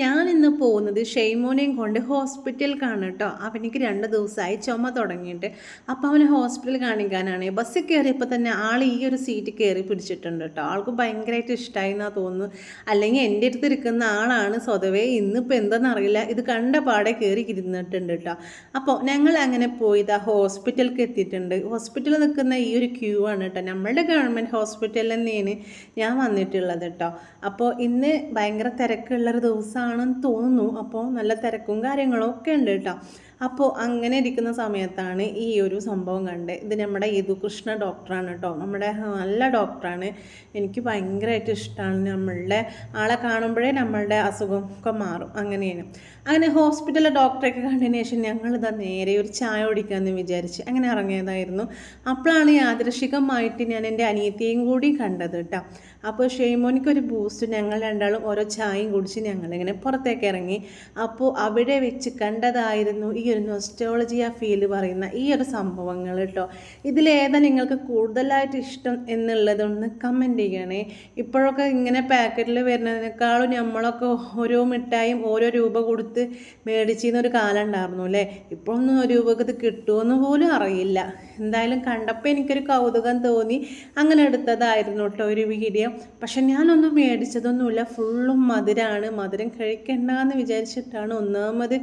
ഞാൻ ഇന്ന് പോകുന്നത് ഷെയ്മോനെയും കൊണ്ട് ഹോസ്പിറ്റലിൽ കാണും കേട്ടോ. അവനിക്ക് രണ്ട് ദിവസമായി ചുമ തുടങ്ങിയിട്ട്. അപ്പോൾ അവനെ ഹോസ്പിറ്റലിൽ കാണിക്കാനാണ്. ബസ്സിൽ കയറിയപ്പോൾ തന്നെ ആൾ ഈ ഒരു സീറ്റ് കയറി പിടിച്ചിട്ടുണ്ട് കേട്ടോ. ആൾക്ക് ഭയങ്കരമായിട്ട് ഇഷ്ടമായി എന്നാണ് തോന്നുന്നു. അല്ലെങ്കിൽ എന്റെ അടുത്ത് ഇരിക്കുന്ന ആളാണ് സ്വതവേ. ഇന്നിപ്പോൾ എന്താണെന്നറിയില്ല ഇത് കണ്ട പാടെ കയറി ഇരുന്നിട്ടുണ്ട് കേട്ടോ. അപ്പോൾ ഞങ്ങൾ അങ്ങനെ പോയി ആ ഹോസ്പിറ്റലിലേക്ക് എത്തിയിട്ടുണ്ട്. ഹോസ്പിറ്റലിൽ നിൽക്കുന്ന ഈ ഒരു ക്യൂ ആണ് കേട്ടോ. നമ്മളുടെ ഗവൺമെന്റ് ഹോസ്പിറ്റലിൽ തന്നെയാണ് ഞാൻ വന്നിട്ടുള്ളത് കേട്ടോ. അപ്പോൾ ഇന്ന് ഭയങ്കര തിരക്കുള്ളൊരു ദിവസമാണെന്ന് തോന്നുന്നു. അപ്പോൾ നല്ല തിരക്കും കാര്യങ്ങളും ഒക്കെ ഉണ്ട് കേട്ടോ. അപ്പോൾ അങ്ങനെ ഇരിക്കുന്ന സമയത്താണ് ഈ ഒരു സംഭവം കണ്ടത് ഇത് നമ്മുടെ യദുകൃഷ്ണ ഡോക്ടറാണ് കേട്ടോ നമ്മുടെ നല്ല ഡോക്ടറാണ് എനിക്ക് ഭയങ്കരമായിട്ട് ഇഷ്ടമാണ് നമ്മളുടെ ആളെ കാണുമ്പോഴേ നമ്മളുടെ അസുഖം ഒക്കെ മാറും. അങ്ങനെയാണ്. അങ്ങനെ ഹോസ്പിറ്റലിലെ ഡോക്ടറെയൊക്കെ കണ്ടതിന് ശേഷം ഞങ്ങളിതാ നേരെ ഒരു ചായ കുടിക്കാമെന്ന് വിചാരിച്ച് അങ്ങനെ ഇറങ്ങിയതായിരുന്നു. അപ്പോഴാണ് യാദൃശികമായിട്ട് ഞാൻ എന്റെ അനിയത്തിയും കൂടി കണ്ടത് കേട്ടോ അപ്പോൾ ഷെയ്മോനിക്ക് ഒരു ബൂസ്റ്റ് ഞങ്ങൾ രണ്ടാളും ഓരോ ചായയും കുടിച്ച് ഞങ്ങളിങ്ങനെ പുറത്തേക്ക് ഇറങ്ങി. അപ്പോൾ അവിടെ വെച്ച് കണ്ടതായിരുന്നു ഈ ഒരു നൊസ്റ്റോളജി ആ ഫീൽ പറയുന്ന ഈ ഒരു സംഭവങ്ങൾ കേട്ടോ. ഇതിലേതാ നിങ്ങൾക്ക് കൂടുതലായിട്ട് ഇഷ്ടം എന്നുള്ളതൊന്ന് കമന്റ് ചെയ്യണേ. ഇപ്പോഴൊക്കെ ഇങ്ങനെ പാക്കറ്റിൽ വരുന്നതിനേക്കാളും നമ്മളൊക്കെ ഓരോ മിഠായും ഓരോ രൂപ കൊടുത്ത് മേടിച്ചിരുന്ന ഒരു കാലം ഉണ്ടായിരുന്നു അല്ലേ? ഇപ്പോഴൊന്നും ഒരു രൂപക്ക് ഇത് കിട്ടുമെന്ന് പോലും അറിയില്ല. എന്തായാലും കണ്ടപ്പോൾ എനിക്കൊരു കൗതുകം തോന്നി. അങ്ങനെ എടുത്തതായിരുന്നു കേട്ടോ ഒരു വീഡിയോ പക്ഷെ ഞാനൊന്നും മേടിച്ചതൊന്നുമില്ല. ഫുള്ളും മധുരമാണ് മധുരം കഴിക്കണ്ടെന്ന് വിചാരിച്ചിട്ടാണ് ഒന്നാമത്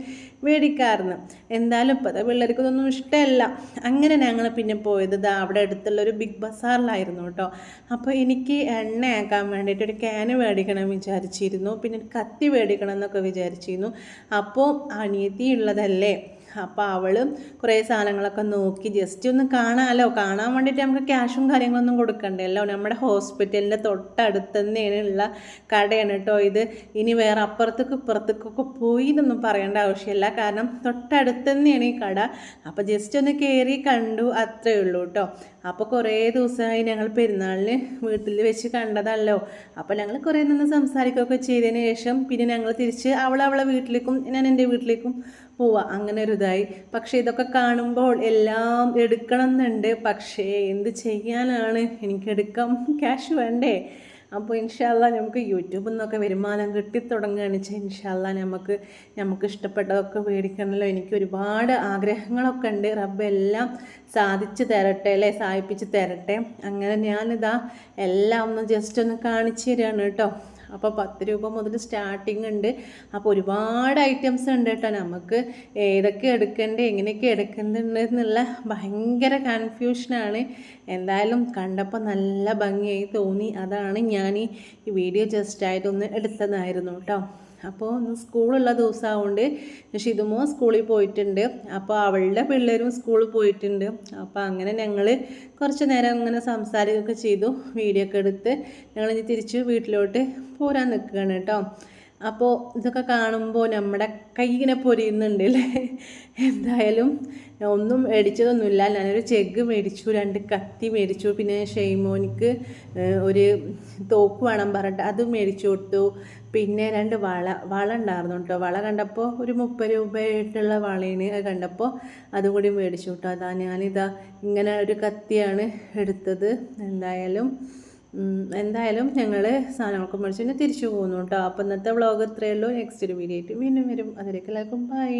മേടിക്കാറുണ്ട് എന്തായാലും ഇപ്പോഴത്തെ പിള്ളേർക്ക് ഇതൊന്നും ഇഷ്ടമല്ല. അങ്ങനെ ഞങ്ങൾ പിന്നെ പോയത് ദാ അവിടെ അടുത്തുള്ളൊരു ബിഗ് ബസാറിലായിരുന്നു കേട്ടോ. അപ്പോൾ എനിക്ക് എണ്ണയാക്കാൻ വേണ്ടിയിട്ട് ഒരു ക്യാന് മേടിക്കണം വിചാരിച്ചിരുന്നു. പിന്നെ ഒരു കത്തി മേടിക്കണം എന്നൊക്കെ വിചാരിച്ചിരുന്നു. അപ്പോൾ അനിയത്തി ഉള്ളതല്ലേ അപ്പോൾ അവൾ കുറേ സാധനങ്ങളൊക്കെ നോക്കി ജസ്റ്റ് ഒന്ന് കാണാമല്ലോ കാണാൻ വേണ്ടിയിട്ട് നമുക്ക് ക്യാഷും കാര്യങ്ങളൊന്നും കൊടുക്കണ്ടല്ലോ നമ്മുടെ ഹോസ്പിറ്റലിന്റെ തൊട്ടടുത്ത് തന്നെയുള്ള കടയാണ് കേട്ടോ ഇത്. ഇനി വേറെ അപ്പുറത്തേക്ക് ഇപ്പുറത്തേക്കൊക്കെ പോയി എന്നൊന്നും പറയേണ്ട ആവശ്യമില്ല. കാരണം തൊട്ടടുത്ത് തന്നെയാണ് ഈ കട. അപ്പോൾ ജസ്റ്റ് ഒന്ന് കയറി കണ്ടു അത്രയേ ഉള്ളൂ കേട്ടോ. അപ്പോൾ കുറേ ദിവസമായി ഞങ്ങൾ പെരുന്നാളിന് വീട്ടിൽ വെച്ച് കണ്ടതല്ലോ. അപ്പോൾ ഞങ്ങൾ കുറേ നിന്ന് സംസാരിക്കുകയൊക്കെ ചെയ്തതിന് ശേഷം പിന്നെ ഞങ്ങൾ തിരിച്ച് അവൾ അവളെ വീട്ടിലേക്കും ഞാൻ എന്റെ വീട്ടിലേക്കും പോവാ. അങ്ങനെ ഒരു ഇതായി. പക്ഷേ ഇതൊക്കെ കാണുമ്പോൾ എല്ലാം എടുക്കണം എന്നുണ്ട്. പക്ഷേ എന്ത് ചെയ്യാനാണ്? എനിക്ക് എടുക്കാം ക്യാഷ് വേണ്ടേ? അപ്പോൾ ഇൻഷാല്ല നമുക്ക് യൂട്യൂബിൽ നിന്നൊക്കെ വരുമാനം കിട്ടിത്തുടങ്ങുകയാണ് വെച്ചാൽ ഇൻഷാല്ല നമുക്ക് നമുക്ക് ഇഷ്ടപ്പെട്ടതൊക്കെ മേടിക്കണമല്ലോ എനിക്ക് ഒരുപാട് ആഗ്രഹങ്ങളൊക്കെ ഉണ്ട്. റബ്ബ് എല്ലാം സാധിച്ചു തരട്ടെ അല്ലേ? സാധിപ്പിച്ച് തരട്ടെ. അങ്ങനെ ഞാനിതാ എല്ലാം ഒന്ന് ജസ്റ്റ് ഒന്ന് കാണിച്ചു തരികയാണ് കേട്ടോ. അപ്പോൾ പത്ത് രൂപ മുതൽ സ്റ്റാർട്ടിങ് ഉണ്ട്. അപ്പോൾ ഒരുപാട് ഐറ്റംസ് ഉണ്ട് കേട്ടോ. നമുക്ക് ഏതൊക്കെ എടുക്കേണ്ടത് എങ്ങനെയൊക്കെ എടുക്കുന്നുണ്ട് എന്നുള്ള ഭയങ്കര കൺഫ്യൂഷനാണ് എന്തായാലും കണ്ടപ്പോൾ നല്ല ഭംഗിയായി തോന്നി. അതാണ് ഞാൻ ഈ വീഡിയോ ജസ്റ്റായിട്ടൊന്ന് എടുത്തതായിരുന്നു കേട്ടോ. അപ്പോൾ ഒന്ന് സ്കൂളുള്ള ദിവസമായതുകൊണ്ട് ഷിതുമോ സ്കൂളിൽ പോയിട്ടുണ്ട്. അപ്പോൾ അവളുടെ പിള്ളേരും സ്കൂളിൽ പോയിട്ടുണ്ട്. അപ്പോൾ അങ്ങനെ ഞങ്ങൾ കുറച്ച് നേരം ഇങ്ങനെ സംസാരിക്കുകയൊക്കെ ചെയ്തു. വീഡിയോ ഒക്കെ എടുത്ത് ഞങ്ങൾ ഇനി തിരിച്ച് വീട്ടിലോട്ട് പോരാൻ നിൽക്കുകയാണ് കേട്ടോ. അപ്പോൾ ഇതൊക്കെ കാണുമ്പോൾ നമ്മുടെ കൈ ഇങ്ങനെ പൊരിയുന്നുണ്ട് അല്ലേ എന്തായാലും ഒന്നും മേടിച്ചതൊന്നുമില്ല. ഞാനൊരു ചെഗ് മേടിച്ചു രണ്ട് കത്തി മേടിച്ചു. പിന്നെ ഷെയ്മോനിക്ക് ഒരു തോക്ക് വേണം പറഞ്ഞിട്ട് അത് മേടിച്ചു കൊടുത്തു. പിന്നെ രണ്ട് വള വള ഉണ്ടായിരുന്നു കേട്ടോ. വള കണ്ടപ്പോൾ ഒരു മുപ്പത് രൂപയായിട്ടുള്ള വളയാണ് അത് കണ്ടപ്പോൾ അതും കൂടി മേടിച്ചു കേട്ടോ. അതാ ഞാനിതാ ഇങ്ങനെ ഒരു കത്തിയാണ് എടുത്തത്. എന്തായാലും എന്തായാലും ഞങ്ങൾ സാധനങ്ങളൊക്കെ മേടിച്ച് തിരിച്ചു പോകുന്നു കേട്ടോ അപ്പോൾ ഇന്നത്തെ വ്ളോഗ് ഇത്രയേ ഉള്ളൂ. നെക്സ്റ്റ് ഒരു വീഡിയോ ആയിട്ട് വീണ്ടും വരും. അതിലേക്ക് എല്ലാവർക്കും ബൈ